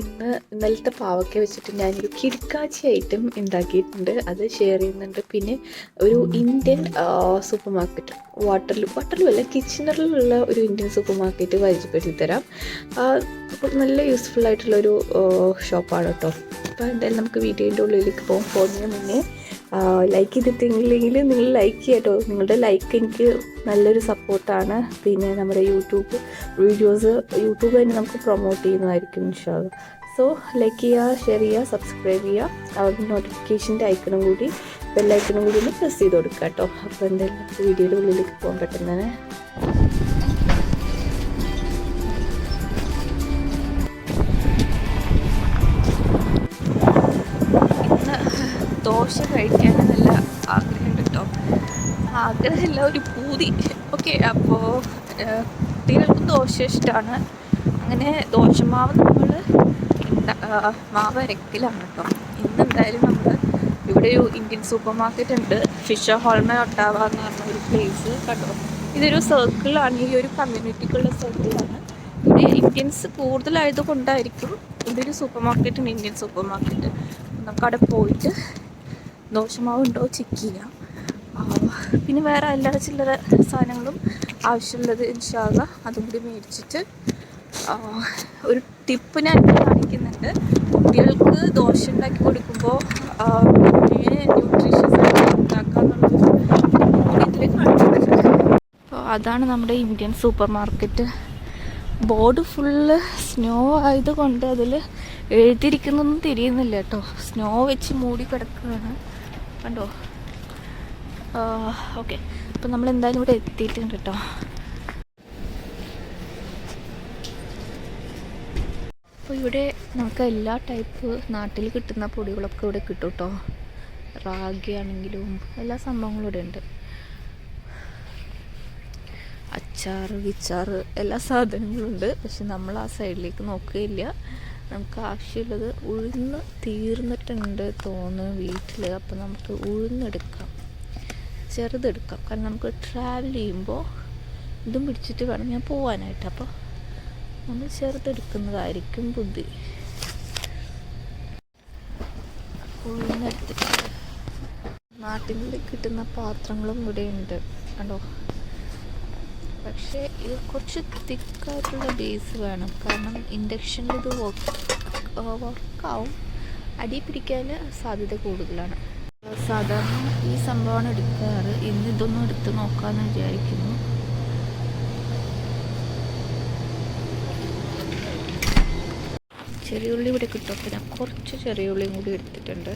ഇന്ന് ഇന്നലത്തെ പാവയ്ക്ക വെച്ചിട്ട് ഞാനൊരു കിടക്കാച്ചി ഐറ്റം ഉണ്ടാക്കിയിട്ടുണ്ട്. അത് ഷെയർ ചെയ്യുന്നുണ്ട്. പിന്നെ ഒരു ഇന്ത്യൻ സൂപ്പർ മാർക്കറ്റ് വാട്ടറിൽ വാട്ടറിലുമല്ല കിച്ചണറിലുള്ള ഒരു ഇന്ത്യൻ സൂപ്പർ മാർക്കറ്റ് പരിചയപ്പെടുത്തി തരാം. നല്ല യൂസ്ഫുൾ ആയിട്ടുള്ളൊരു ഷോപ്പാണ് കേട്ടോ അപ്പോൾ എന്തായാലും നമുക്ക് വീഡിയോന്റെ ഉള്ളിലേക്ക് പോകും. പോകുന്നതിന് മുന്നേ ലൈക്ക് ചെയ്തിട്ടില്ലെങ്കിൽ നിങ്ങൾ ലൈക്ക് ചെയ്യട്ടോ. നിങ്ങളുടെ ലൈക്ക് എനിക്ക് നല്ലൊരു സപ്പോർട്ടാണ് പിന്നെ നമ്മുടെ യൂട്യൂബ് വീഡിയോസ് യൂട്യൂബ് തന്നെ നമുക്ക് പ്രൊമോട്ട് ചെയ്യുന്നതായിരിക്കും ഇൻഷാല്ല സോ ലൈക്ക് ചെയ്യുക ഷെയർ ചെയ്യുക സബ്സ്ക്രൈബ് ചെയ്യുക. അവരുടെ നോട്ടിഫിക്കേഷന്റെ ഐക്കണും കൂടി ബെല്ലൈക്കണും കൂടി ഒന്ന് പ്രസ് ചെയ്ത് കൊടുക്കുക കേട്ടോ. അപ്പോൾ എന്തായാലും വീഡിയോയുടെ ഉള്ളിലേക്ക് പോകാൻ പെട്ടെന്ന് തന്നെ ദോശ കഴിക്കാൻ നല്ല ആഗ്രഹമുണ്ട് കേട്ടോ. ആഗ്രഹമില്ല ഒരു പൂതി. ഓക്കെ അപ്പോൾ കുട്ടികൾക്കും ദോശ ഇഷ്ടമാണ് അങ്ങനെ ദോശമാവ് നമ്മൾ മാവ് അരക്കിലാണ് കേട്ടോ. ഇന്ന് എന്തായാലും നമ്മൾ ഇവിടെ ഒരു ഇന്ത്യൻ സൂപ്പർ മാർക്കറ്റ് ഉണ്ട്. ഫിഷർ ഹോൾമ ഒട്ടാവ എന്ന് പറഞ്ഞ ഒരു പ്ലേസ് കണ്ടോ? ഇതൊരു സർക്കിളാണ് ഈ ഒരു കമ്മ്യൂണിറ്റിക്കുള്ള സർക്കിളാണ് ഇവിടെ ഇന്ത്യൻസ് കൂടുതലായത് കൊണ്ടായിരിക്കും ഇതൊരു super market Indian super market. നമുക്ക് അവിടെ പോയിട്ട് ദോശമാവ് ഉണ്ടോ ചെക്ക് ചെയ്യാം പിന്നെ വേറെ എല്ലാ ചില്ലറ സാധനങ്ങളും ആവശ്യമുള്ളത് ഇൻഷാല്ല അതും കൂടി മേടിച്ചിട്ട് ഒരു ടിപ്പ് ഞാൻ കാണിക്കുന്നുണ്ട്. കുട്ടികൾക്ക് ദോശ ഉണ്ടാക്കി കൊടുക്കുമ്പോൾ എങ്ങനെ ന്യൂട്രീഷ്യസ് അപ്പോൾ അതാണ് നമ്മുടെ Indian supermarket. Board full snow ആയതുകൊണ്ട് അതിൽ എഴുതിയിരിക്കുന്നൊന്നും തിരിയുന്നില്ല കേട്ടോ. സ്നോ വെച്ച് മൂടി കിടക്കുകയാണ്. കണ്ടോ? ഓക്കെ. അപ്പം നമ്മൾ എന്തായാലും ഇവിടെ എത്തിയിട്ടുണ്ട് കേട്ടോ. അപ്പോൾ ഇവിടെ നമുക്ക് എല്ലാ ടൈപ്പ് നാട്ടിൽ കിട്ടുന്ന പൊടികളൊക്കെ ഇവിടെ കിട്ടും കേട്ടോ. റാഗി ആണെങ്കിലും എല്ലാ സംഭവങ്ങളും ഇവിടെ ഉണ്ട്. അച്ചാറ് വിച്ചാറ് എല്ലാ സാധനങ്ങളും ഉണ്ട്. പക്ഷെ നമ്മൾ ആ സൈഡിലേക്ക് നോക്കുകയില്ല. നമുക്ക് ആവശ്യമുള്ളത് ഉഴുന്ന് തീർന്നിട്ടുണ്ട് തോന്നുന്നു വീട്ടിൽ അപ്പോൾ നമുക്ക് ഉഴുന്നെടുക്കാം. ചെറുതെടുക്കാം. കാരണം നമുക്ക് ട്രാവൽ ചെയ്യുമ്പോൾ ഇതും പിടിച്ചിട്ട് വേണം ഞാൻ പോകാനായിട്ട് അപ്പോൾ നമ്മൾ ചെറുതെടുക്കുന്നതായിരിക്കും ബുദ്ധി. ഉഴുന്നെടുത്തിട്ട് നാട്ടിനുള്ളിൽ കിട്ടുന്ന പാത്രങ്ങളും ഇവിടെ ഉണ്ട് കണ്ടോ? പക്ഷേ ഇത് കുറച്ച് തിക്കായിട്ടുള്ള ബേസ് വേണം. കാരണം ഇൻഡക്ഷനിൽ ഇത് വർക്ക് വർക്കാവും അടി പിടിക്കാൻ സാധ്യത കൂടുതലാണ്. സാധാരണ ഈ സംഭവമാണ് എടുക്കാറ്. ഇന്ന് ഇതൊന്നും എടുത്ത് നോക്കാമെന്ന് വിചാരിക്കുന്നു. ചെറിയ ഉള്ളി ഇവിടെ കിട്ടും. ഞാൻ കുറച്ച് ചെറിയ ഉള്ളിയും കൂടി എടുത്തിട്ടുണ്ട്.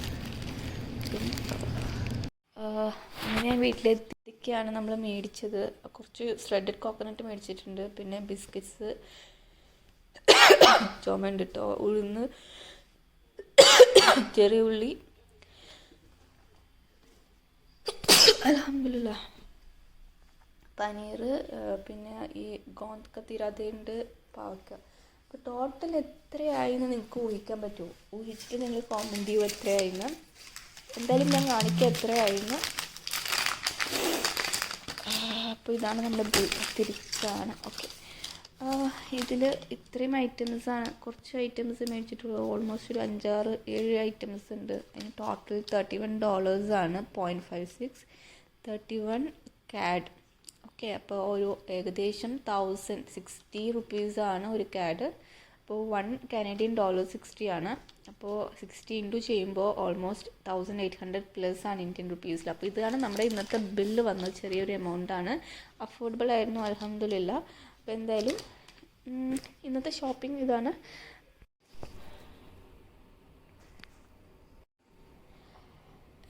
പിന്നെ വീട്ടിലെത്തി. അങ്ങനെ വീട്ടിലെത്തിക്കാണ് നമ്മൾ മേടിച്ചത്. കുറച്ച് സ്ട്രെഡഡ് കോക്കനട്ട് മേടിച്ചിട്ടുണ്ട്. പിന്നെ ബിസ്ക്കറ്റ്സ് ചുമണ്ട് കേട്ടോ ഉഴുന്ന് ചെറിയ ഉള്ളി. അലഹമില്ല പനീർ പിന്നെ ഈ ഗോന്ത് കത്തിരാതയുണ്ട് പാവക്ക. അപ്പോൾ ടോട്ടൽ എത്രയായിന്ന് നിങ്ങൾക്ക് ഊഹിക്കാൻ പറ്റുമോ? ഊഹിച്ചിട്ട് നിങ്ങൾ കോമന്റ് ചെയ്യുമോ എത്രയായിരുന്നു എന്തായാലും ഞാൻ കാണിക്കാം എത്രയായിന്ന്. അപ്പോൾ ഇതാണ് നമ്മുടെ തിരിച്ചാണ്. ഓക്കെ ഇതിൽ ഇത്രയും ഐറ്റംസാണ് കുറച്ച് ഐറ്റംസ് മേടിച്ചിട്ടുള്ളൂ. ഓൾമോസ്റ്റ് ഒരു അഞ്ചാറ് ഏഴ് ഐറ്റംസ് ഉണ്ട്. അതിന് total thirty one ഡോളേഴ്സാണ് point five six thirty one CAD okay അപ്പോൾ ഒരു ഏകദേശം തൗസൻഡ് സിക്സ്റ്റി റുപ്പീസാണ് ഒരു ക്യാഡ് അപ്പോൾ വൺ കാനഡിയൻ ഡോളർ സിക്സ്റ്റി ആണ്. അപ്പോൾ സിക്സ്റ്റി ഇന്റു ചെയ്യുമ്പോൾ almost thousand eight hundred plus ആണ് ഇന്ത്യൻ റുപ്പീസിൽ. അപ്പോൾ ഇതാണ് നമ്മുടെ ഇന്നത്തെ ബില്ല് വന്നത്. ചെറിയൊരു എമൗണ്ട് ആണ്. അഫോർഡബിൾ ആയിരുന്നു അലഹമില്ല അപ്പോൾ എന്തായാലും ഇന്നത്തെ ഷോപ്പിംഗ് ഇതാണ്.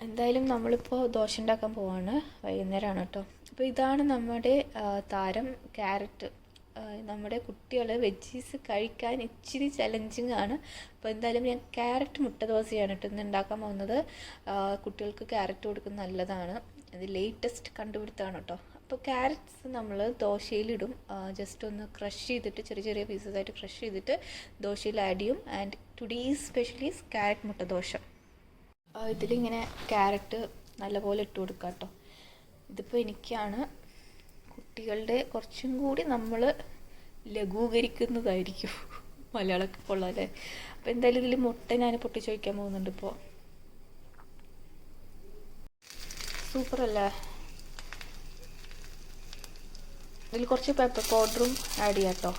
എന്തായാലും നമ്മളിപ്പോൾ ദോശ ഉണ്ടാക്കാൻ പോവാണ്. വൈകുന്നേരമാണ് കേട്ടോ. അപ്പോൾ ഇതാണ് നമ്മുടെ താരം ക്യാരറ്റ്. നമ്മുടെ കുട്ടികൾ വെജീസ് കഴിക്കാൻ ഇച്ചിരി ചലഞ്ചിങ് ആണ്. അപ്പോൾ എന്തായാലും ഞാൻ ക്യാരറ്റ് മുട്ട ദോശയാണ് കേട്ടോ ഇന്ന് ഉണ്ടാക്കാൻ പോകുന്നത്. കുട്ടികൾക്ക് ക്യാരറ്റ് കൊടുക്കുന്നത് നല്ലതാണ്. ഇത് ലേറ്റസ്റ്റ് കണ്ടുപിടുത്തമാണ് കേട്ടോ. അപ്പോൾ ക്യാരറ്റ്സ് നമ്മൾ ദോശയിലിടും. ജസ്റ്റ് ഒന്ന് ക്രഷ് ചെയ്തിട്ട് ചെറിയ ചെറിയ പീസസ് ആയിട്ട് ക്രഷ് ചെയ്തിട്ട് ദോശയിൽ ആഡ് ചെയ്യും. ആൻഡ് ടുഡേ സ്പെഷ്യലി ക്യാരറ്റ് മുട്ട ദോശ. ഇതിലിങ്ങനെ ക്യാരറ്റ് നല്ലപോലെ ഇട്ട് കൊടുക്കാം കേട്ടോ ഇതിപ്പോൾ എനിക്കാണ് കുട്ടികളുടെ കുറച്ചും കൂടി നമ്മൾ ലഘൂകരിക്കുന്നതായിരിക്കും മലയാളമൊക്കെ കൊള്ളാം അല്ലേ? എന്തായാലും ഇതിൽ മുട്ട ഞാൻ പൊട്ടിച്ച് വയ്ക്കാൻ പോകുന്നുണ്ട് ഇപ്പോൾ സൂപ്പർ അല്ലേ ഇതിൽ കുറച്ച് പെപ്പർ പൗഡറും ആഡ് ചെയ്യാം കേട്ടോ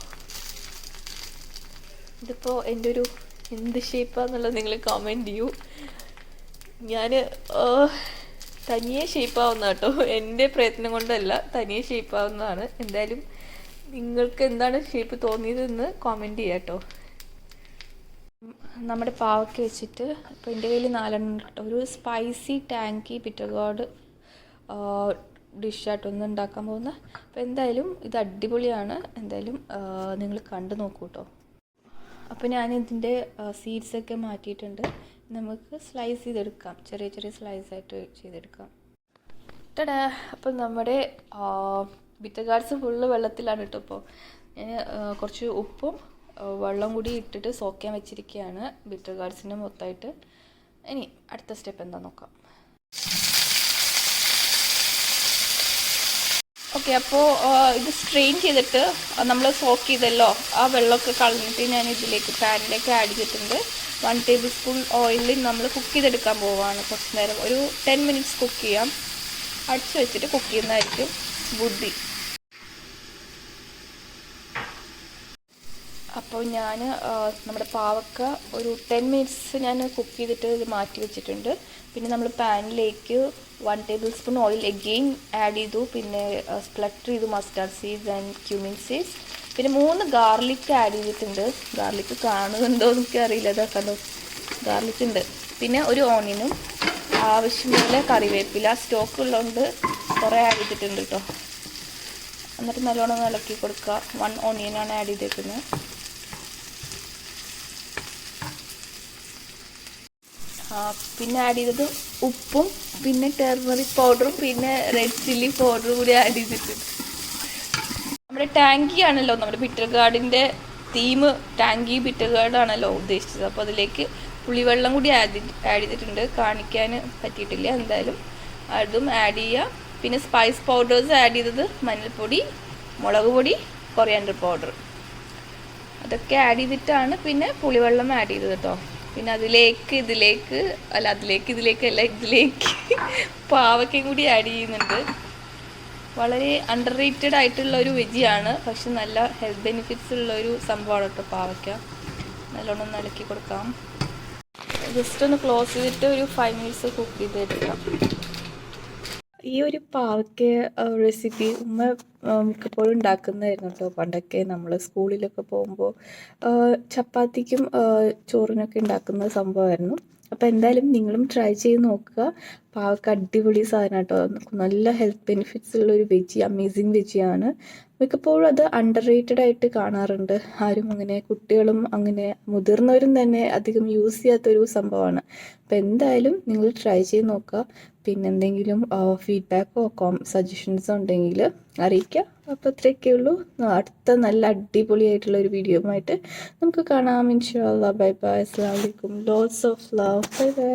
ഇതിപ്പോൾ എന്റെ ഒരു എന്ത് ഷേപ്പാന്നുള്ളത് നിങ്ങൾ കമന്റ് ചെയ്യൂ. ഞാൻ തനിയെ ഷേപ്പാവുന്ന കേട്ടോ എന്റെ പ്രയത്നം കൊണ്ടല്ല തനിയെ ഷേപ്പാവുന്നതാണ് എന്തായാലും നിങ്ങൾക്ക് എന്താണ് ഷേപ്പ് തോന്നിയതെന്ന് കമന്റ് ചെയ്യാം കേട്ടോ നമ്മുടെ പാവയ്ക്ക് വെച്ചിട്ട് ഇപ്പോൾ എന്റെ കയ്യിൽ നാലെണ്ണം കേട്ടോ. ഒരു സ്പൈസി ടാങ്കി പിറ്റഗോഡ് ഡിഷായിട്ട് ഒന്ന് ഉണ്ടാക്കാൻ പോകുന്ന. അപ്പോൾ എന്തായാലും ഇത് അടിപൊളിയാണ്. എന്തായാലും നിങ്ങൾ കണ്ടു നോക്കൂ കേട്ടോ. അപ്പോൾ ഞാൻ ഇതിന്റെ സീഡ്സൊക്കെ മാറ്റിയിട്ടുണ്ട്. നമുക്ക് സ്ലൈസ് ചെയ്തെടുക്കാം. ചെറിയ ചെറിയ സ്ലൈസ് ആയിട്ട് ചെയ്തെടുക്കാം. ടടാ അപ്പം നമ്മുടെ ബിറ്റർ ഗാർഡ്സ് ഫുള്ള് വെള്ളത്തിലാണ് കേട്ടോ ഇപ്പോൾ ഞാൻ കുറച്ച് ഉപ്പും വെള്ളം കൂടി ഇട്ടിട്ട് സോക്കാൻ വെച്ചിരിക്കുകയാണ് ബിറ്റർ ഗാർഡ്സിന്റെ മൊത്തമായിട്ട് ഇനി അടുത്ത സ്റ്റെപ്പ് എന്താ നോക്കാം. ഓക്കെ അപ്പോൾ ഇത് സ്ട്രെയിൻ ചെയ്തിട്ട് നമ്മൾ സോക്ക് ചെയ്തല്ലോ ആ വെള്ളമൊക്കെ കളഞ്ഞിട്ട് ഞാൻ ഇതിലേക്ക് പാനിലേക്ക് ആഡ് ചെയ്തിട്ടുണ്ട്. വൺ ടേബിൾ സ്പൂൺ ഓയിലിൽ നമ്മൾ കുക്ക് ചെയ്തെടുക്കാൻ പോവുകയാണ് കുറച്ച് നേരം. ഒരു ടെൻ മിനിറ്റ്സ് കുക്ക് ചെയ്യാം. അടിച്ചു വെച്ചിട്ട് കുക്ക് ചെയ്യുന്നതായിരിക്കും ബുദ്ധി. അപ്പോൾ ഞാൻ നമ്മുടെ പാവക്ക ഒരു ടെൻ മിനിറ്റ്സ് ഞാൻ കുക്ക് ചെയ്തിട്ട് ഇത് മാറ്റി വെച്ചിട്ടുണ്ട്. പിന്നെ നമ്മൾ പാനിലേക്ക് one tablespoon oil again add ചെയ്തു. പിന്നെ സ്പ്ലട്ടർ ചെയ്തു mustard seeds and cumin seeds പിന്നെ മൂന്ന് ഗാർലിക് ആഡ് ചെയ്തിട്ടുണ്ട്. ഗാർലിക് കാണുന്നുണ്ടോ എന്നൊക്കെ അറിയില്ല ഇതാ കണ്ടോ? ഗാർലിക് ഉണ്ട്. പിന്നെ ഒരു ഓണിയനും ആവശ്യമുള്ള പോലെ കറിവേപ്പില സ്റ്റോക്ക് ഉള്ളതുകൊണ്ട് കുറേ ആഡ് ചെയ്തിട്ടുണ്ട് കേട്ടോ എന്നിട്ട് നല്ലോണം ഇളക്കി കൊടുക്കുക. വൺ ഓണിയനാണ് ആഡ് ചെയ്തേക്കുന്നത് പിന്നെ ആഡ് ചെയ്തത് ഉപ്പും പിന്നെ ടെർമറിക് പൗഡറും പിന്നെ റെഡ് ചില്ലി പൗഡറും കൂടി ആഡ് ചെയ്തിട്ടുണ്ട് നമ്മുടെ ടാങ്കി ആണല്ലോ നമ്മുടെ ബിറ്റർ ഗാർഡിന്റെ തീം ടാങ്കി ബിറ്റർ ഗാർഡ് ആണല്ലോ ഉദ്ദേശിച്ചത്. അപ്പോൾ അതിലേക്ക് പുളിവെള്ളം കൂടി ആഡ് ആഡ് ചെയ്തിട്ടുണ്ട്. കാണിക്കാൻ പറ്റിയിട്ടില്ല എന്തായാലും. അതും ആഡ് ചെയ്യുക പിന്നെ സ്പൈസ് പൗഡേഴ്സ് ആഡ് ചെയ്തത് മഞ്ഞൾപ്പൊടി മുളക് പൊടി കൊറിയാണ്ടർ പൗഡർ അതൊക്കെ ആഡ് ചെയ്തിട്ടാണ് പിന്നെ പുളിവെള്ളം ആഡ് ചെയ്തത് കേട്ടോ. പിന്നെ അതിലേക്ക് ഇതിലേക്ക് അല്ല അതിലേക്ക് ഇതിലേക്ക് അല്ല ഇതിലേക്ക് പാവയ്ക്കയും കൂടി ആഡ് ചെയ്യുന്നുണ്ട്. വളരെ അണ്ടർ റേറ്റഡ് ആയിട്ടുള്ള ഒരു വെജിയാണ്. പക്ഷെ നല്ല ഹെൽത്ത് ബെനിഫിറ്റ്സ് ഉള്ള ഒരു സംഭവമാണ് കേട്ടോ പാവയ്ക്ക. നല്ലോണം ഇളക്കി കൊടുക്കാം. ജസ്റ്റ് ഒന്ന് ക്ലോസ് ചെയ്തിട്ട് ഒരു ഫൈവ് മിനിറ്റ്സ് കുക്ക് ചെയ്തെടുക്കാം ഈ ഒരു പാവയ്ക്ക റെസിപ്പി ഉമ്മ മിക്കപ്പോഴും ഉണ്ടാക്കുന്നതായിരുന്നു കേട്ടോ പണ്ടൊക്കെ നമ്മൾ സ്കൂളിലൊക്കെ പോകുമ്പോൾ ചപ്പാത്തിക്കും ചോറിനൊക്കെ ഉണ്ടാക്കുന്ന സംഭവമായിരുന്നു. അപ്പോൾ എന്തായാലും നിങ്ങളും ട്രൈ ചെയ്ത് നോക്കുക. പാവയ്ക്ക അടിപൊളി സാധനം കേട്ടോ നല്ല ഹെൽത്ത് ബെനിഫിറ്റ്സ് ഉള്ള ഒരു വെജി അമേസിങ് വെജിയാണ് മിക്കപ്പോഴും അത് അണ്ടർ റേറ്റഡ് ആയിട്ട് കാണാറുണ്ട്. ആരും അങ്ങനെ കുട്ടികളും അങ്ങനെ മുതിർന്നവരും തന്നെ അധികം യൂസ് ചെയ്യാത്തൊരു സംഭവമാണ്. അപ്പോൾ എന്തായാലും നിങ്ങൾ ട്രൈ ചെയ്ത് നോക്കുക. പിന്നെ എന്തെങ്കിലും ഫീഡ്ബാക്കോ കോം സജഷൻസോ ഉണ്ടെങ്കിൽ അറിയിക്കുക. അപ്പോൾ ഇത്രയൊക്കെ ഉള്ളൂ. അടുത്ത നല്ല അടിപൊളിയായിട്ടുള്ള ഒരു വീഡിയോയുമായിട്ട് നമുക്ക് കാണാം. ഇൻഷാ ബൈ ബൈ അസ്സാം വലൈക്കും lots of love bye bye